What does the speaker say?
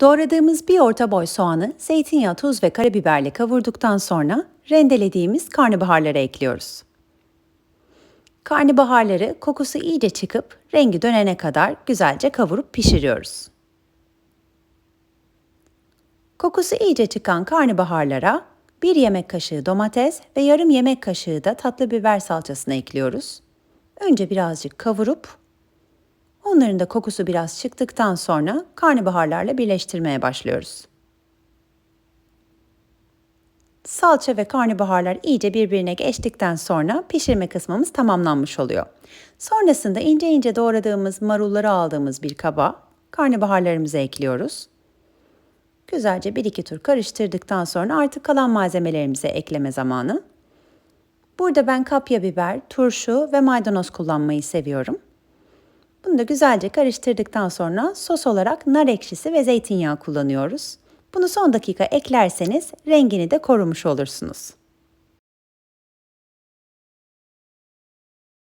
Doğradığımız bir orta boy soğanı zeytinyağı, tuz ve karabiberle kavurduktan sonra rendelediğimiz karnabaharları ekliyoruz. Karnabaharları kokusu iyice çıkıp rengi dönene kadar güzelce kavurup pişiriyoruz. Kokusu iyice çıkan karnabaharlara bir yemek kaşığı domates ve yarım yemek kaşığı da tatlı biber salçasını ekliyoruz. Önce birazcık kavurup onların da kokusu biraz çıktıktan sonra karnabaharlarla birleştirmeye başlıyoruz. Salça ve karnabaharlar iyice birbirine geçtikten sonra pişirme kısmımız tamamlanmış oluyor. Sonrasında ince ince doğradığımız marulları aldığımız bir kaba karnabaharlarımızı ekliyoruz. Güzelce bir iki tur karıştırdıktan sonra artık kalan malzemelerimize ekleme zamanı. Burada ben kapya biber, turşu ve maydanoz kullanmayı seviyorum. Bunu da güzelce karıştırdıktan sonra sos olarak nar ekşisi ve zeytinyağı kullanıyoruz. Bunu son dakika eklerseniz rengini de korumuş olursunuz.